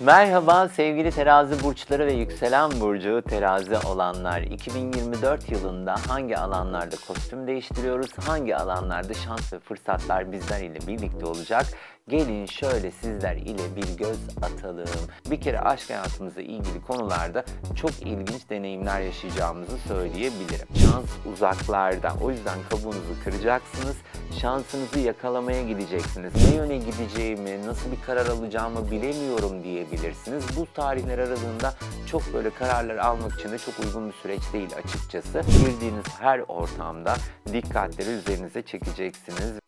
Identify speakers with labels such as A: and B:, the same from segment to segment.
A: Merhaba sevgili terazi burçları ve yükselen burcu terazi olanlar. 2024 yılında hangi alanlarda kostüm değiştiriyoruz, hangi alanlarda şans ve fırsatlar bizler ile birlikte olacak? Gelin şöyle sizler ile bir göz atalım. Bir kere aşk hayatımızla ilgili konularda çok ilginç deneyimler yaşayacağımızı söyleyebilirim. Şans uzaklarda. O yüzden kabuğunuzu kıracaksınız. Şansınızı yakalamaya gideceksiniz. Ne yöne gideceğimi, nasıl bir karar alacağımı bilemiyorum diyebilirsiniz. Bu tarihler aralığında çok böyle kararlar almak için de çok uygun bir süreç değil açıkçası. Girdiğiniz her ortamda dikkatleri üzerinize çekeceksiniz.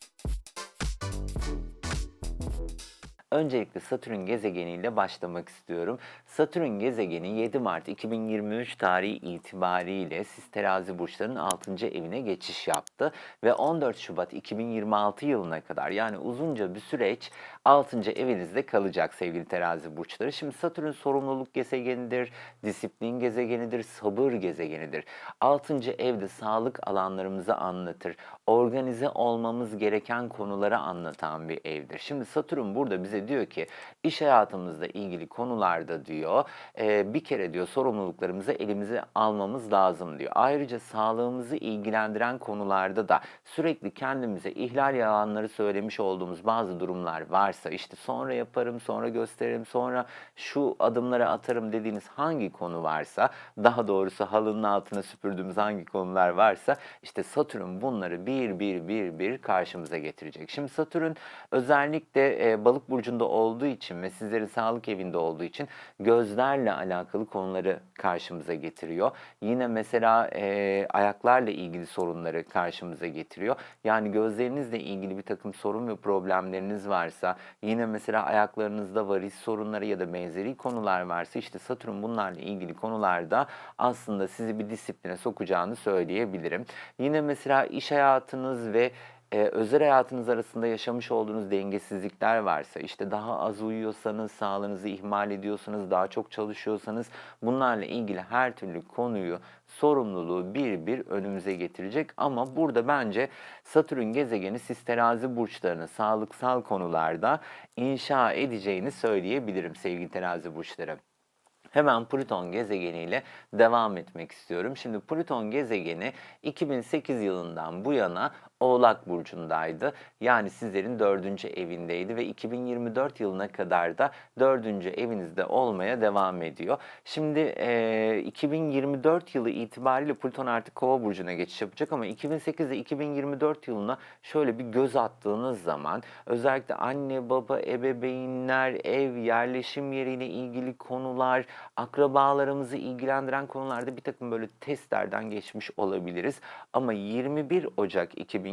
A: Öncelikle Satürn gezegeniyle başlamak istiyorum. Satürn gezegeni 7 Mart 2023 tarihi itibariyle siz terazi burçlarının 6. evine geçiş yaptı ve 14 Şubat 2026 yılına kadar yani uzunca bir süreç 6. evinizde kalacak sevgili terazi burçları. Şimdi Satürn sorumluluk gezegenidir, disiplin gezegenidir, sabır gezegenidir. 6. evde sağlık alanlarımızı anlatır. Organize olmamız gereken konuları anlatan bir evdir. Şimdi Satürn burada bize diyor ki iş hayatımızla ilgili konularda diyor e, bir kere diyor sorumluluklarımızı elimize almamız lazım diyor. Ayrıca sağlığımızı ilgilendiren konularda da sürekli kendimize ihlal yalanları söylemiş olduğumuz bazı durumlar varsa işte sonra yaparım, sonra gösteririm, sonra şu adımları atarım dediğiniz hangi konu varsa daha doğrusu halının altına süpürdüğümüz hangi konular varsa işte Satürn bunları bir bir bir bir karşımıza getirecek. Şimdi Satürn özellikle e, balık burcunda olduğu için ve sizlerin sağlık evinde olduğu için gözlerle alakalı konuları karşımıza getiriyor. Yine mesela e, ayaklarla ilgili sorunları karşımıza getiriyor. Yani gözlerinizle ilgili bir takım sorun ve problemleriniz varsa yine mesela ayaklarınızda varis sorunları ya da benzeri konular varsa işte Satürn bunlarla ilgili konularda aslında sizi bir disipline sokacağını söyleyebilirim. Yine mesela iş hayatınız ve e, özel hayatınız arasında yaşamış olduğunuz dengesizlikler varsa, işte daha az uyuyorsanız, sağlığınızı ihmal ediyorsanız, daha çok çalışıyorsanız bunlarla ilgili her türlü konuyu, sorumluluğu bir bir önümüze getirecek. Ama burada bence Satürn gezegeni siz terazi burçlarını sağlıksal konularda inşa edeceğini söyleyebilirim sevgili terazi burçları. Hemen Plüton gezegeniyle devam etmek istiyorum. Şimdi Plüton gezegeni 2008 yılından bu yana Oğlak Burcu'ndaydı. Yani sizlerin dördüncü evindeydi ve 2024 yılına kadar da dördüncü evinizde olmaya devam ediyor. Şimdi e, 2024 yılı itibariyle Plüton artık Kova Burcu'na geçiş yapacak ama 2008 ile 2024 yılına şöyle bir göz attığınız zaman özellikle anne, baba, ebeveynler, ev, yerleşim yeriyle ilgili konular, akrabalarımızı ilgilendiren konularda bir takım böyle testlerden geçmiş olabiliriz. Ama 21 Ocak 2024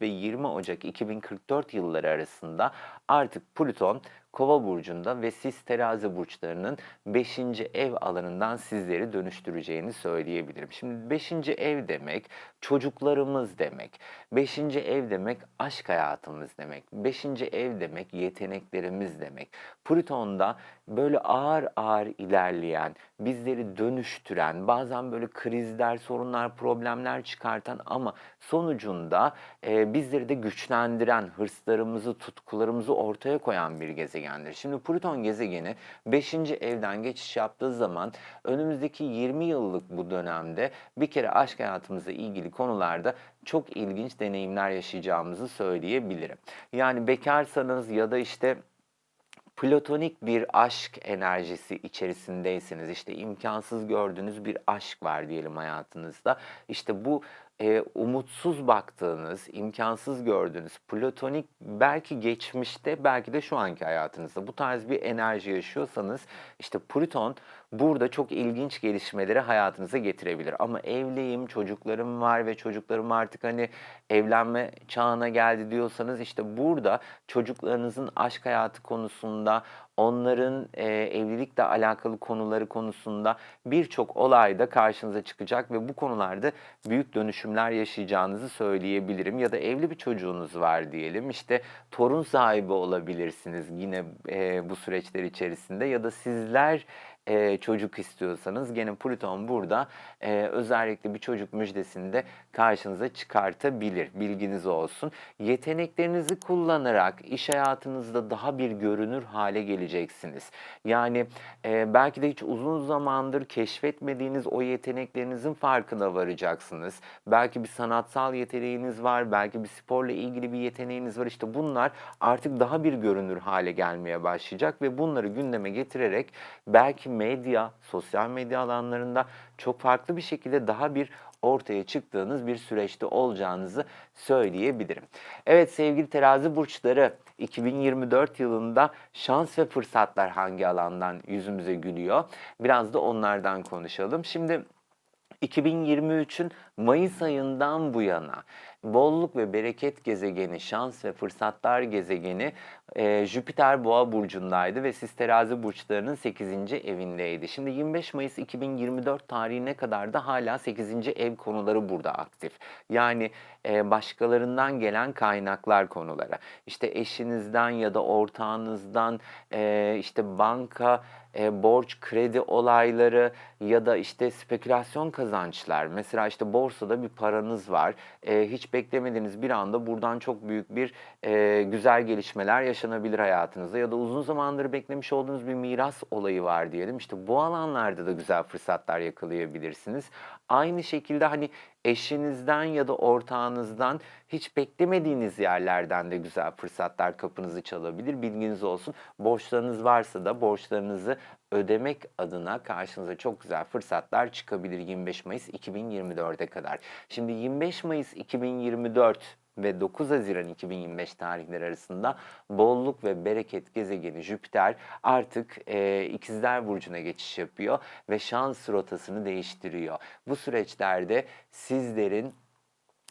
A: ve 20 Ocak 2044 yılları arasında artık Plüton Kova burcunda ve siz terazi burçlarının 5. ev alanından sizleri dönüştüreceğini söyleyebilirim. Şimdi 5. ev demek çocuklarımız demek. 5. ev demek aşk hayatımız demek. 5. ev demek yeteneklerimiz demek. Plüton'da böyle ağır ağır ilerleyen, bizleri dönüştüren, bazen böyle krizler, sorunlar, problemler çıkartan ama sonucunda e, bizleri de güçlendiren, hırslarımızı, tutkularımızı ortaya koyan bir gezegendir. Şimdi Plüton gezegeni 5. evden geçiş yaptığı zaman önümüzdeki 20 yıllık bu dönemde bir kere aşk hayatımızla ilgili konularda çok ilginç deneyimler yaşayacağımızı söyleyebilirim. Yani bekarsanız ya da işte platonik bir aşk enerjisi içerisindeyseniz işte imkansız gördüğünüz bir aşk var diyelim hayatınızda. İşte bu e, umutsuz baktığınız, imkansız gördüğünüz platonik belki geçmişte belki de şu anki hayatınızda bu tarz bir enerji yaşıyorsanız işte Plüton burada çok ilginç gelişmeleri hayatınıza getirebilir. Ama evliyim, çocuklarım var ve çocuklarım artık hani evlenme çağına geldi diyorsanız işte burada çocuklarınızın aşk hayatı konusunda onların e, evlilikle alakalı konuları konusunda birçok olayda karşınıza çıkacak ve bu konularda büyük dönüşümler yaşayacağınızı söyleyebilirim. Ya da evli bir çocuğunuz var diyelim işte torun sahibi olabilirsiniz yine e, bu süreçler içerisinde ya da sizler e, çocuk istiyorsanız gene Plüton burada e, özellikle bir çocuk müjdesini de karşınıza çıkartabilir. Bilginiz olsun. Yeteneklerinizi kullanarak iş hayatınızda daha bir görünür hale geleceksiniz. Yani e, belki de hiç uzun zamandır keşfetmediğiniz o yeteneklerinizin farkına varacaksınız. Belki bir sanatsal yeteneğiniz var, belki bir sporla ilgili bir yeteneğiniz var. İşte bunlar artık daha bir görünür hale gelmeye başlayacak ve bunları gündeme getirerek belki medya, sosyal medya alanlarında çok farklı bir şekilde daha bir ortaya çıktığınız bir süreçte olacağınızı söyleyebilirim. Evet sevgili terazi burçları 2024 yılında şans ve fırsatlar hangi alandan yüzümüze gülüyor? Biraz da onlardan konuşalım. Şimdi 2023'ün Mayıs ayından bu yana bolluk ve bereket gezegeni, şans ve fırsatlar gezegeni e, Jüpiter Boğa burcundaydı ve siz terazi burçlarının 8. evindeydi. Şimdi 25 Mayıs 2024 tarihine kadar da hala 8. ev konuları burada aktif. Yani e, başkalarından gelen kaynaklar konuları. İşte eşinizden ya da ortağınızdan e, işte banka, e, borç, kredi olayları ya da işte spekülasyon kazançlar. Mesela işte borsada bir paranız var. E, hiç beklemediğiniz bir anda buradan çok büyük bir e, güzel gelişmeler yaşanabilir hayatınızda. Ya da uzun zamandır beklemiş olduğunuz bir miras olayı var diyelim. İşte bu alanlarda da güzel fırsatlar yakalayabilirsiniz. Aynı şekilde hani eşinizden ya da ortağınızdan hiç beklemediğiniz yerlerden de güzel fırsatlar kapınızı çalabilir. Bilginiz olsun. Borçlarınız varsa da borçlarınızı ödemek adına karşınıza çok güzel fırsatlar çıkabilir 25 Mayıs 2024'e kadar. Şimdi 25 Mayıs 2024 ve 9 Haziran 2025 tarihleri arasında bolluk ve bereket gezegeni Jüpiter artık e, ikizler burcuna geçiş yapıyor ve şans rotasını değiştiriyor. Bu süreçlerde sizlerin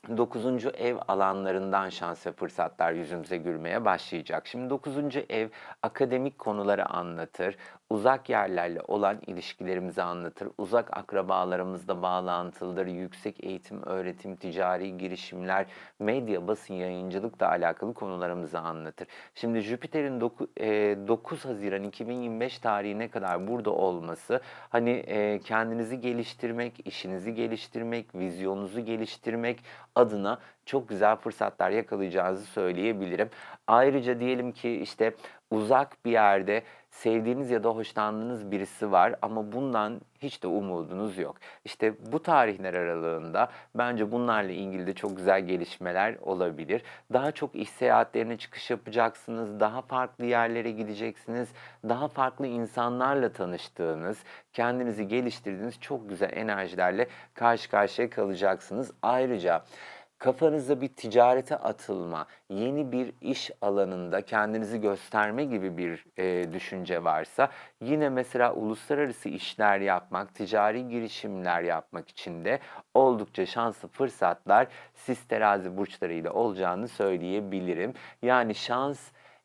A: 9. ev alanlarından şans ve fırsatlar yüzümüze gülmeye başlayacak. Şimdi 9. ev akademik konuları anlatır, uzak yerlerle olan ilişkilerimizi anlatır, uzak akrabalarımızla bağlantılıdır, yüksek eğitim, öğretim, ticari girişimler, medya, basın, yayıncılıkla alakalı konularımızı anlatır. Şimdi Jüpiter'in 9 Haziran 2025 tarihine kadar burada olması hani e, kendinizi geliştirmek, işinizi geliştirmek, vizyonunuzu geliştirmek adına çok güzel fırsatlar yakalayacağınızı söyleyebilirim. Ayrıca diyelim ki işte uzak bir yerde sevdiğiniz ya da hoşlandığınız birisi var ama bundan hiç de umudunuz yok. İşte bu tarihler aralığında bence bunlarla ilgili de çok güzel gelişmeler olabilir. Daha çok iş seyahatlerine çıkış yapacaksınız, daha farklı yerlere gideceksiniz, daha farklı insanlarla tanıştığınız, kendinizi geliştirdiğiniz çok güzel enerjilerle karşı karşıya kalacaksınız. Ayrıca kafanızda bir ticarete atılma, yeni bir iş alanında kendinizi gösterme gibi bir e, düşünce varsa yine mesela uluslararası işler yapmak, ticari girişimler yapmak için de oldukça şanslı fırsatlar siz terazi burçlarıyla olacağını söyleyebilirim. Yani şans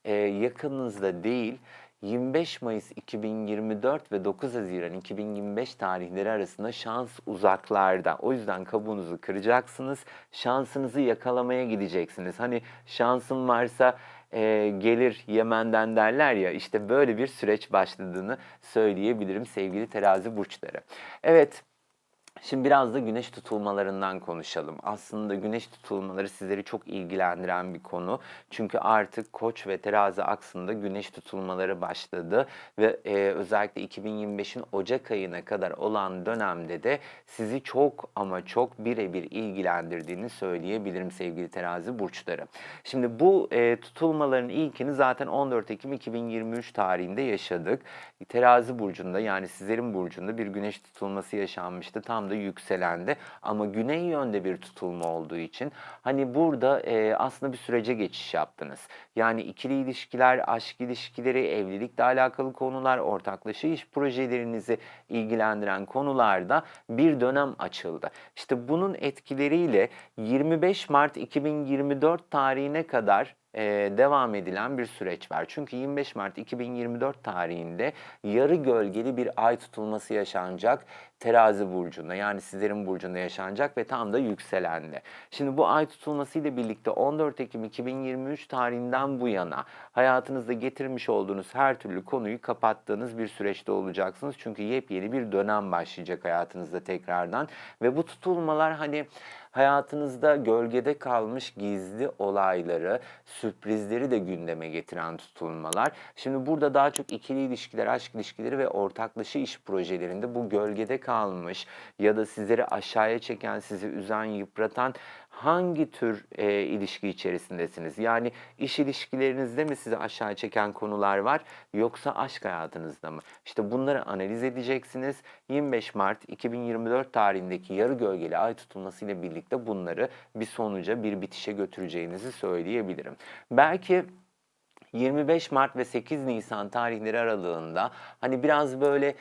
A: e, yakınınızda değil, 25 Mayıs 2024 ve 9 Haziran 2025 tarihleri arasında şans uzaklarda. O yüzden kabuğunuzu kıracaksınız. Şansınızı yakalamaya gideceksiniz. Hani şansın varsa e, gelir Yemen'den derler ya işte böyle bir süreç başladığını söyleyebilirim sevgili terazi burçları. Evet Şimdi biraz da güneş tutulmalarından konuşalım. Aslında güneş tutulmaları sizleri çok ilgilendiren bir konu. Çünkü artık Koç ve Terazi aksında güneş tutulmaları başladı ve e, özellikle 2025'in Ocak ayına kadar olan dönemde de sizi çok ama çok birebir ilgilendirdiğini söyleyebilirim sevgili Terazi burçları. Şimdi bu e, tutulmaların ilkini zaten 14 Ekim 2023 tarihinde yaşadık. Terazi burcunda yani sizlerin burcunda bir güneş tutulması yaşanmıştı. Tam da yükselende ama güney yönde bir tutulma olduğu için hani burada e, aslında bir sürece geçiş yaptınız. Yani ikili ilişkiler, aşk ilişkileri, evlilikle alakalı konular, ortaklaşa iş projelerinizi ilgilendiren konularda bir dönem açıldı. İşte bunun etkileriyle 25 Mart 2024 tarihine kadar e, devam edilen bir süreç var. Çünkü 25 Mart 2024 tarihinde yarı gölgeli bir ay tutulması yaşanacak terazi burcunda yani sizlerin burcunda yaşanacak ve tam da yükselende. Şimdi bu ay tutulması ile birlikte 14 Ekim 2023 tarihinden bu yana hayatınızda getirmiş olduğunuz her türlü konuyu kapattığınız bir süreçte olacaksınız. Çünkü yepyeni bir dönem başlayacak hayatınızda tekrardan ve bu tutulmalar hani hayatınızda gölgede kalmış gizli olayları, sürprizleri de gündeme getiren tutulmalar. Şimdi burada daha çok ikili ilişkiler, aşk ilişkileri ve ortaklaşa iş projelerinde bu gölgede kalmış ya da sizleri aşağıya çeken, sizi üzen, yıpratan hangi tür e, ilişki içerisindesiniz? Yani iş ilişkilerinizde mi sizi aşağı çeken konular var yoksa aşk hayatınızda mı? İşte bunları analiz edeceksiniz. 25 Mart 2024 tarihindeki yarı gölgeli ay tutulması ile birlikte bunları bir sonuca, bir bitişe götüreceğinizi söyleyebilirim. Belki 25 Mart ve 8 Nisan tarihleri aralığında hani biraz böyle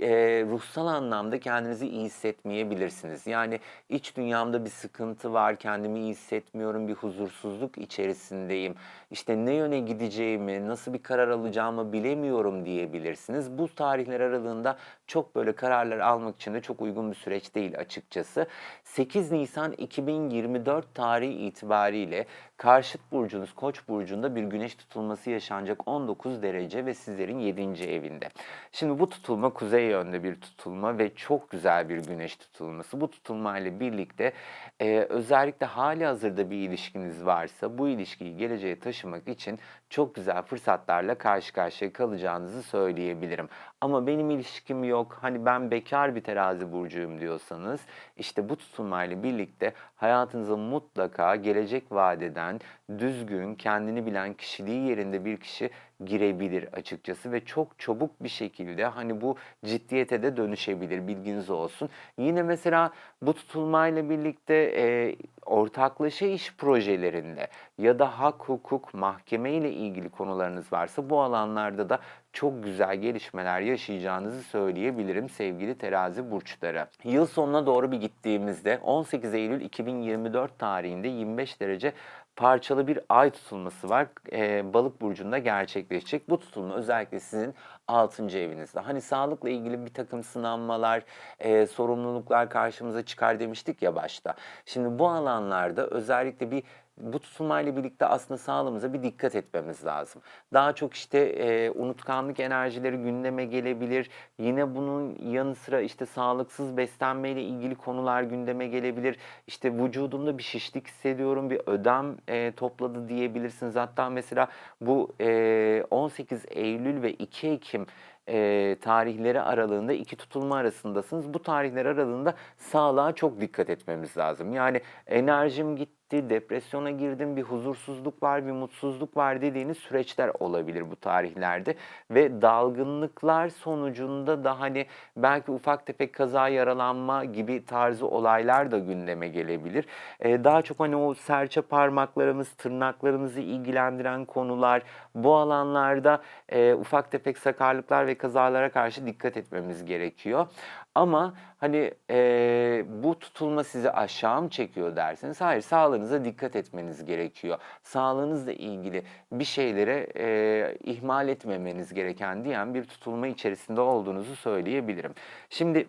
A: e, ruhsal anlamda kendinizi iyi hissetmeyebilirsiniz. Yani iç dünyamda bir sıkıntı var, kendimi iyi hissetmiyorum, bir huzursuzluk içerisindeyim. İşte ne yöne gideceğimi, nasıl bir karar alacağımı bilemiyorum diyebilirsiniz. Bu tarihler aralığında çok böyle kararlar almak için de çok uygun bir süreç değil açıkçası. 8 Nisan 2024 tarihi itibariyle karşıt burcunuz Koç burcunda bir güneş tutulması yaşanacak 19 derece ve sizlerin 7. evinde. Şimdi bu tutulma kuzey yönde bir tutulma ve çok güzel bir güneş tutulması. Bu tutulma ile birlikte e, özellikle hali hazırda bir ilişkiniz varsa bu ilişkiyi geleceğe taşımak için çok güzel fırsatlarla karşı karşıya kalacağınızı söyleyebilirim. Ama benim ilişkim yok, hani ben bekar bir terazi burcuyum diyorsanız işte bu tutulmayla birlikte hayatınıza mutlaka gelecek vadeden düzgün, kendini bilen kişiliği yerinde bir kişi girebilir açıkçası ve çok çabuk bir şekilde hani bu ciddiyete de dönüşebilir bilginiz olsun. Yine mesela bu tutulmayla birlikte e, ortaklaşa iş projelerinde ya da hak, hukuk, mahkeme ile ilgili konularınız varsa bu alanlarda da çok güzel gelişmeler yaşayacağınızı söyleyebilirim sevgili terazi burçları. Yıl sonuna doğru bir gittiğimizde 18 Eylül 2024 tarihinde 25 derece parçalı bir ay tutulması var. Ee, balık burcunda gerçekleşecek. Bu tutulma özellikle sizin 6. evinizde. Hani sağlıkla ilgili bir takım sınanmalar, e, sorumluluklar karşımıza çıkar demiştik ya başta. Şimdi bu alanlarda özellikle bir bu tutulmayla birlikte aslında sağlığımıza bir dikkat etmemiz lazım. Daha çok işte e, unutkanlık enerjileri gündeme gelebilir. Yine bunun yanı sıra işte sağlıksız beslenmeyle ilgili konular gündeme gelebilir. İşte vücudumda bir şişlik hissediyorum, bir ödem e, topladı diyebilirsiniz. Hatta mesela bu e, 18 Eylül ve 2 Ekim e, tarihleri aralığında iki tutulma arasındasınız. Bu tarihler aralığında sağlığa çok dikkat etmemiz lazım. Yani enerjim gitti, depresyona girdim, bir huzursuzluk var, bir mutsuzluk var dediğiniz süreçler olabilir bu tarihlerde. Ve dalgınlıklar sonucunda da hani belki ufak tefek kaza yaralanma gibi tarzı olaylar da gündeme gelebilir. E, daha çok hani o serçe parmaklarımız, tırnaklarımızı ilgilendiren konular, bu alanlarda e, ufak tefek sakarlıklar ve kazalara karşı dikkat etmemiz gerekiyor. Ama hani e, bu tutulma sizi aşağı mı çekiyor derseniz hayır sağlığınıza dikkat etmeniz gerekiyor. Sağlığınızla ilgili bir şeylere e, ihmal etmemeniz gereken diyen bir tutulma içerisinde olduğunuzu söyleyebilirim. Şimdi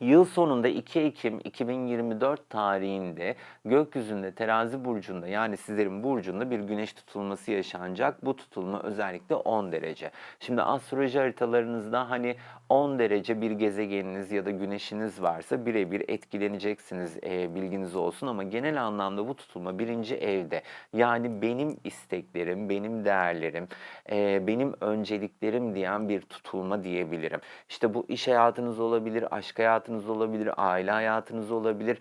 A: Yıl sonunda 2 Ekim 2024 tarihinde gökyüzünde terazi burcunda yani sizlerin burcunda bir güneş tutulması yaşanacak. Bu tutulma özellikle 10 derece. Şimdi astroloji haritalarınızda hani 10 derece bir gezegeniniz ya da güneşiniz varsa birebir etkileneceksiniz e, bilginiz olsun ama genel anlamda bu tutulma birinci evde. Yani benim isteklerim, benim değerlerim, e, benim önceliklerim diyen bir tutulma diyebilirim. İşte bu iş hayatınız olabilir, aşk hayatınız olabilir, aile hayatınız olabilir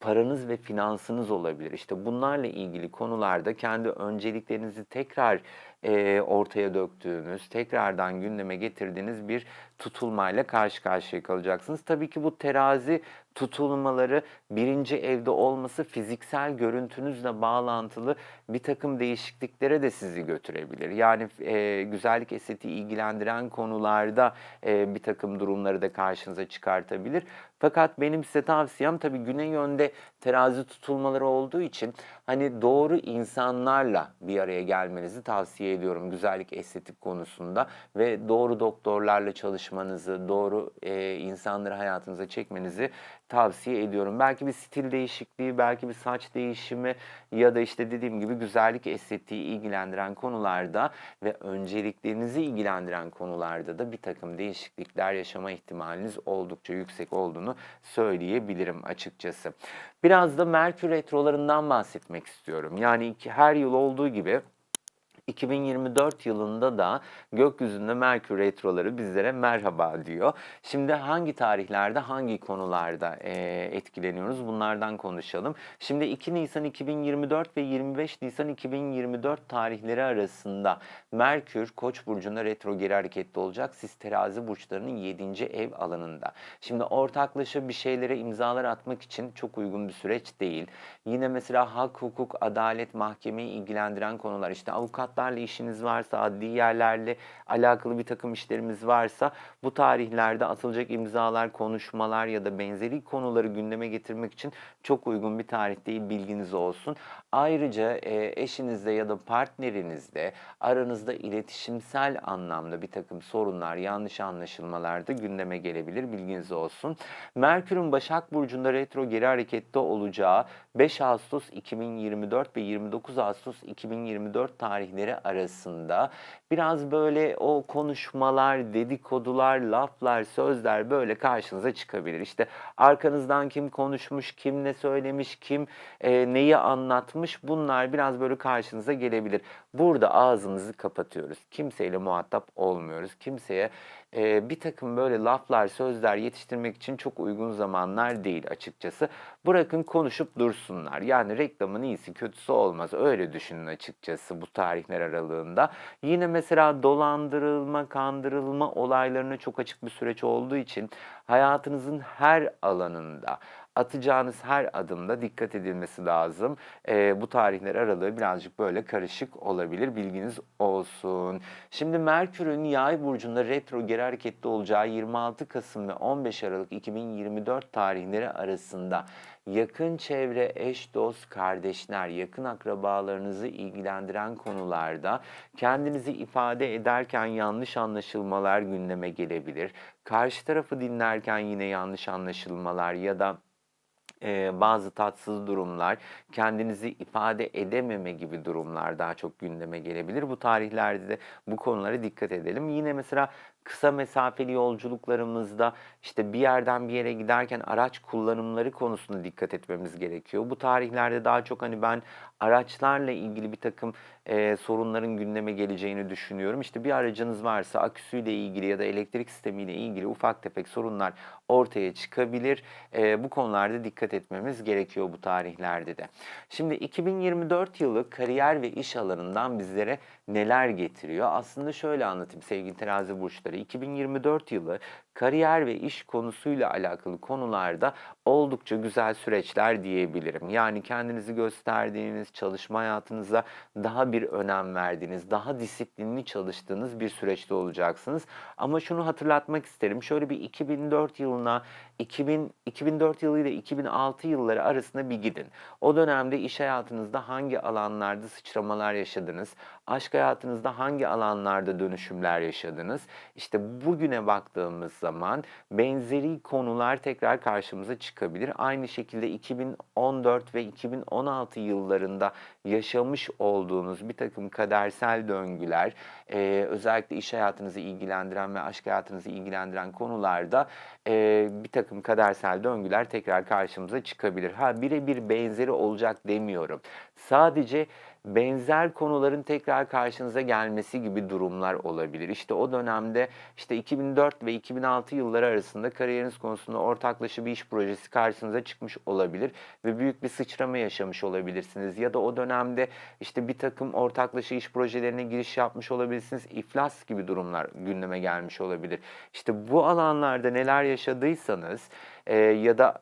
A: paranız ve finansınız olabilir. İşte bunlarla ilgili konularda kendi önceliklerinizi tekrar e, ortaya döktüğünüz, tekrardan gündeme getirdiğiniz bir tutulmayla karşı karşıya kalacaksınız. Tabii ki bu terazi tutulmaları birinci evde olması fiziksel görüntünüzle bağlantılı bir takım değişikliklere de sizi götürebilir. Yani e, güzellik estetiği ilgilendiren konularda e, bir takım durumları da karşınıza çıkartabilir. Fakat benim size tavsiyem tabii güney yönde terazi tutulmaları olduğu için hani doğru insanlarla bir araya gelmenizi tavsiye ediyorum güzellik estetik konusunda ve doğru doktorlarla çalışmanızı, doğru e, insanları hayatınıza çekmenizi tavsiye ediyorum. Belki bir stil değişikliği, belki bir saç değişimi ya da işte dediğim gibi güzellik estetiği ilgilendiren konularda ve önceliklerinizi ilgilendiren konularda da bir takım değişiklikler yaşama ihtimaliniz oldukça yüksek olduğunu söyleyebilirim açıkçası. Biraz da Merkür retrolarından bahsetmek istiyorum. Yani her yıl olduğu gibi 2024 yılında da gökyüzünde Merkür retroları bizlere merhaba diyor. Şimdi hangi tarihlerde hangi konularda e, etkileniyoruz bunlardan konuşalım. Şimdi 2 Nisan 2024 ve 25 Nisan 2024 tarihleri arasında Merkür Koç burcunda retro geri hareketli olacak. Siz terazi burçlarının 7. ev alanında. Şimdi ortaklaşa bir şeylere imzalar atmak için çok uygun bir süreç değil. Yine mesela hak, hukuk, adalet, mahkemeyi ilgilendiren konular işte avukatlarla işiniz varsa, adli yerlerle alakalı bir takım işlerimiz varsa bu tarihlerde atılacak imzalar, konuşmalar ya da benzeri konuları gündeme getirmek için çok uygun bir tarih değil bilginiz olsun. Ayrıca e, eşinizde ya da partnerinizde aranızda iletişimsel anlamda bir takım sorunlar, yanlış anlaşılmalar da gündeme gelebilir bilginiz olsun. Merkür'ün Başak Burcu'nda retro geri harekette olacağı 5 Ağustos 2024 ve 29 Ağustos 2024 tarihleri arasında biraz böyle o konuşmalar, dedikodular, laflar, sözler böyle karşınıza çıkabilir. İşte arkanızdan kim konuşmuş, kim ne söylemiş, kim e, neyi anlatmış bunlar biraz böyle karşınıza gelebilir. Burada ağzımızı kapatıyoruz. Kimseyle muhatap olmuyoruz. Kimseye e, bir takım böyle laflar, sözler yetiştirmek için çok uygun zamanlar değil açıkçası. Bırakın konuşup dursunlar. Yani reklamın iyisi kötüsü olmaz. Öyle düşünün açıkçası bu tarihler aralığında. Yine mesela dolandırılma, kandırılma olaylarına çok açık bir süreç olduğu için hayatınızın her alanında atacağınız her adımda dikkat edilmesi lazım. E, bu tarihler aralığı birazcık böyle karışık olabilir. Bilginiz olsun. Şimdi Merkür'ün Yay burcunda retro geri hareketli olacağı 26 Kasım ve 15 Aralık 2024 tarihleri arasında yakın çevre, eş, dost, kardeşler, yakın akrabalarınızı ilgilendiren konularda kendinizi ifade ederken yanlış anlaşılmalar gündeme gelebilir. Karşı tarafı dinlerken yine yanlış anlaşılmalar ya da e, bazı tatsız durumlar, kendinizi ifade edememe gibi durumlar daha çok gündeme gelebilir. Bu tarihlerde de bu konulara dikkat edelim. Yine mesela kısa mesafeli yolculuklarımızda işte bir yerden bir yere giderken araç kullanımları konusunda dikkat etmemiz gerekiyor. Bu tarihlerde daha çok hani ben araçlarla ilgili bir takım e, sorunların gündeme geleceğini düşünüyorum. İşte bir aracınız varsa aküsüyle ilgili ya da elektrik sistemiyle ilgili ufak tefek sorunlar ortaya çıkabilir. E, bu konularda dikkat etmemiz gerekiyor bu tarihlerde de. Şimdi 2024 yılı kariyer ve iş alanından bizlere neler getiriyor? Aslında şöyle anlatayım sevgili terazi burçları. 2024 yılı kariyer ve iş konusuyla alakalı konularda oldukça güzel süreçler diyebilirim. Yani kendinizi gösterdiğiniz, çalışma hayatınıza daha bir önem verdiğiniz, daha disiplinli çalıştığınız bir süreçte olacaksınız. Ama şunu hatırlatmak isterim. Şöyle bir 2004 yılına 2000, 2004 yılı ile 2006 yılları arasında bir gidin. O dönemde iş hayatınızda hangi alanlarda sıçramalar yaşadınız? Aşk hayatınızda hangi alanlarda dönüşümler yaşadınız? İşte bugüne baktığımız zaman benzeri konular tekrar karşımıza çıkabilir. Aynı şekilde 2014 ve 2016 yıllarında yaşamış olduğunuz bir takım kadersel döngüler, e, özellikle iş hayatınızı ilgilendiren ve aşk hayatınızı ilgilendiren konularda e, bir takım kadersel döngüler tekrar karşımıza çıkabilir. Ha birebir benzeri olacak demiyorum. Sadece benzer konuların tekrar karşınıza gelmesi gibi durumlar olabilir. İşte o dönemde işte 2004 ve 2006 yılları arasında kariyeriniz konusunda ortaklaşa bir iş projesi karşınıza çıkmış olabilir ve büyük bir sıçrama yaşamış olabilirsiniz. Ya da o dönemde işte bir takım ortaklaşa iş projelerine giriş yapmış olabilirsiniz. İflas gibi durumlar gündeme gelmiş olabilir. İşte bu alanlarda neler yaşadıysanız ya da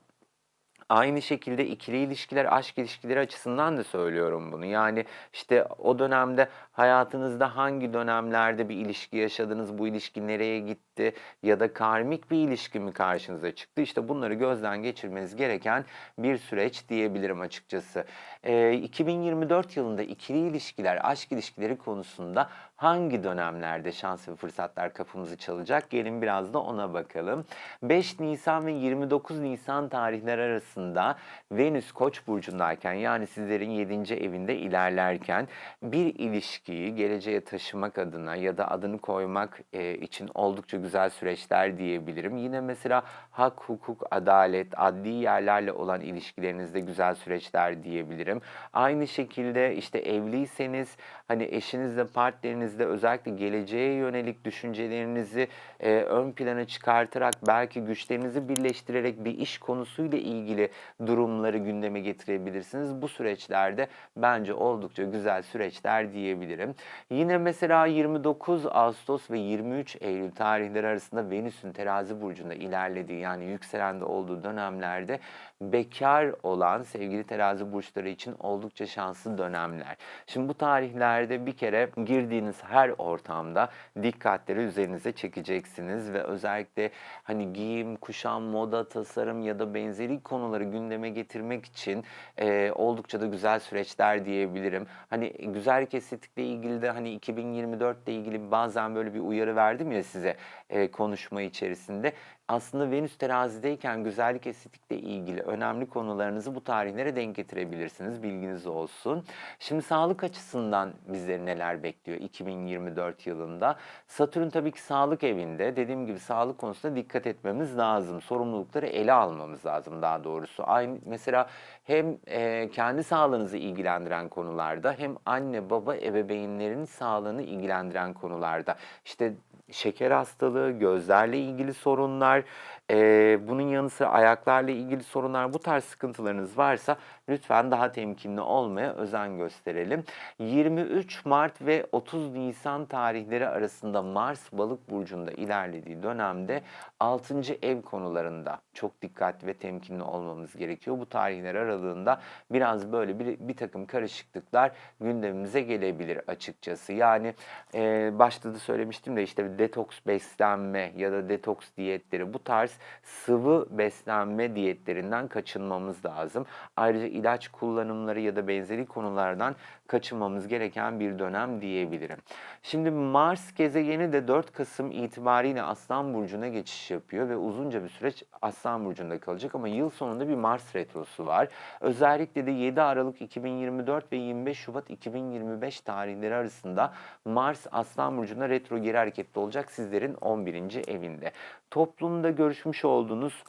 A: Aynı şekilde ikili ilişkiler, aşk ilişkileri açısından da söylüyorum bunu. Yani işte o dönemde hayatınızda hangi dönemlerde bir ilişki yaşadınız, bu ilişki nereye gitti ya da karmik bir ilişki mi karşınıza çıktı? İşte bunları gözden geçirmeniz gereken bir süreç diyebilirim açıkçası. Ee, 2024 yılında ikili ilişkiler, aşk ilişkileri konusunda hangi dönemlerde şans ve fırsatlar kapımızı çalacak? Gelin biraz da ona bakalım. 5 Nisan ve 29 Nisan tarihleri arasında Venüs Koç burcundayken yani sizlerin 7. evinde ilerlerken bir ilişkiyi geleceğe taşımak adına ya da adını koymak e, için oldukça güzel süreçler diyebilirim. Yine mesela hak, hukuk, adalet, adli yerlerle olan ilişkilerinizde güzel süreçler diyebilirim. Aynı şekilde işte evliyseniz hani eşinizle partnerinizle özellikle geleceğe yönelik düşüncelerinizi e, ön plana çıkartarak belki güçlerinizi birleştirerek bir iş konusuyla ilgili durumları gündeme getirebilirsiniz. Bu süreçlerde bence oldukça güzel süreçler diyebilirim. Yine mesela 29 Ağustos ve 23 Eylül tarihleri arasında Venüs'ün terazi burcunda ilerlediği yani yükselende olduğu dönemlerde bekar olan sevgili terazi burçları için oldukça şanslı dönemler. Şimdi bu tarihlerde bir kere girdiğiniz her ortamda dikkatleri üzerinize çekeceksiniz ve özellikle hani giyim, kuşam, moda, tasarım ya da benzeri konuları gündeme getirmek için e, oldukça da güzel süreçler diyebilirim. Hani güzellik estetikle ilgili de hani 2024 ile ilgili bazen böyle bir uyarı verdim ya size e, konuşma içerisinde aslında Venüs terazideyken güzellik estetikle ilgili önemli konularınızı bu tarihlere denk getirebilirsiniz. Bilginiz olsun. Şimdi sağlık açısından bizleri neler bekliyor 2024 yılında? Satürn tabii ki sağlık evinde. Dediğim gibi sağlık konusunda dikkat etmemiz lazım. Sorumlulukları ele almamız lazım daha doğrusu. Aynı mesela hem e, kendi sağlığınızı ilgilendiren konularda hem anne baba ebeveynlerin sağlığını ilgilendiren konularda. İşte şeker hastalığı, gözlerle ilgili sorunlar, e, bunun yanı sıra ayaklarla ilgili sorunlar, bu tarz sıkıntılarınız varsa lütfen daha temkinli olmaya özen gösterelim. 23 Mart ve 30 Nisan tarihleri arasında Mars balık burcunda ilerlediği dönemde 6. ev konularında çok dikkatli ve temkinli olmamız gerekiyor. Bu tarihler aralığında biraz böyle bir, bir takım karışıklıklar gündemimize gelebilir açıkçası. Yani e, başta da söylemiştim de işte detoks beslenme ya da detoks diyetleri bu tarz sıvı beslenme diyetlerinden kaçınmamız lazım. Ayrıca ilaç kullanımları ya da benzeri konulardan kaçınmamız gereken bir dönem diyebilirim. Şimdi Mars gezegeni de 4 Kasım itibariyle Aslan Burcu'na geçiş yapıyor ve uzunca bir süreç Aslan Burcu'nda kalacak ama yıl sonunda bir Mars retrosu var. Özellikle de 7 Aralık 2024 ve 25 Şubat 2025 tarihleri arasında Mars Aslan Burcu'na retro geri hareketli olacak sizlerin 11. evinde. Toplumda görüşmüş olduğunuz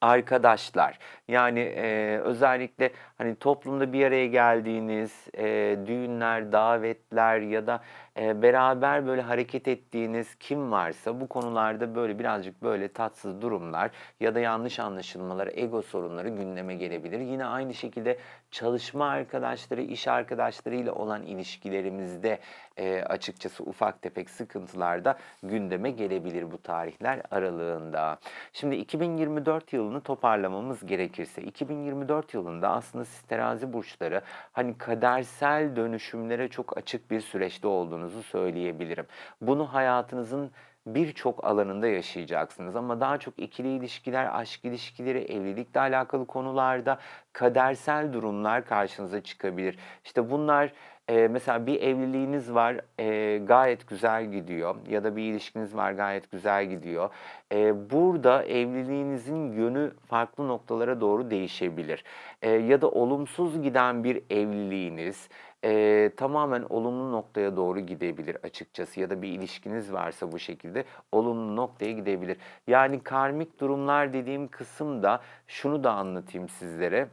A: arkadaşlar. Yani e, özellikle hani toplumda bir araya geldiğiniz e, düğünler, davetler ya da beraber böyle hareket ettiğiniz kim varsa bu konularda böyle birazcık böyle tatsız durumlar ya da yanlış anlaşılmalar, ego sorunları gündeme gelebilir. Yine aynı şekilde çalışma arkadaşları, iş arkadaşlarıyla olan ilişkilerimizde açıkçası ufak tefek sıkıntılar da gündeme gelebilir bu tarihler aralığında. Şimdi 2024 yılını toparlamamız gerekirse 2024 yılında aslında siz terazi burçları hani kadersel dönüşümlere çok açık bir süreçte olduğunuzu söyleyebilirim. Bunu hayatınızın birçok alanında yaşayacaksınız ama daha çok ikili ilişkiler, aşk ilişkileri, evlilikle alakalı konularda kadersel durumlar karşınıza çıkabilir. İşte bunlar e, mesela bir evliliğiniz var e, gayet güzel gidiyor ya da bir ilişkiniz var gayet güzel gidiyor. E, burada evliliğinizin yönü farklı noktalara doğru değişebilir. E, ya da olumsuz giden bir evliliğiniz e, tamamen olumlu noktaya doğru gidebilir açıkçası ya da bir ilişkiniz varsa bu şekilde olumlu noktaya gidebilir. Yani karmik durumlar dediğim kısımda şunu da anlatayım sizlere.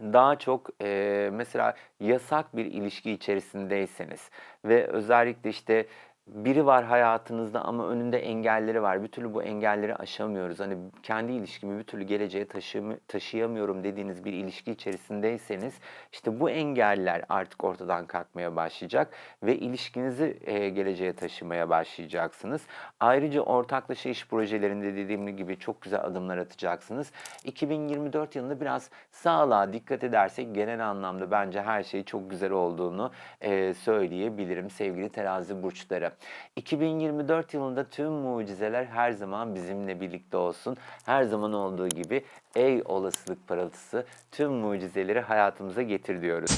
A: daha çok eee, mesela yasak bir ilişki içerisindeyseniz ve özellikle işte biri var hayatınızda ama önünde engelleri var. Bir türlü bu engelleri aşamıyoruz. Hani kendi ilişkimi bir türlü geleceğe taşıyamı- taşıyamıyorum dediğiniz bir ilişki içerisindeyseniz işte bu engeller artık ortadan kalkmaya başlayacak ve ilişkinizi eee, geleceğe taşımaya başlayacaksınız. Ayrıca ortaklaşa iş projelerinde dediğim gibi çok güzel adımlar atacaksınız. 2024 yılında biraz sağlığa dikkat edersek genel anlamda bence her şey çok güzel olduğunu eee, söyleyebilirim sevgili terazi burçları. 2024 yılında tüm mucizeler her zaman bizimle birlikte olsun. Her zaman olduğu gibi ey olasılık parıltısı tüm mucizeleri hayatımıza getir diyoruz.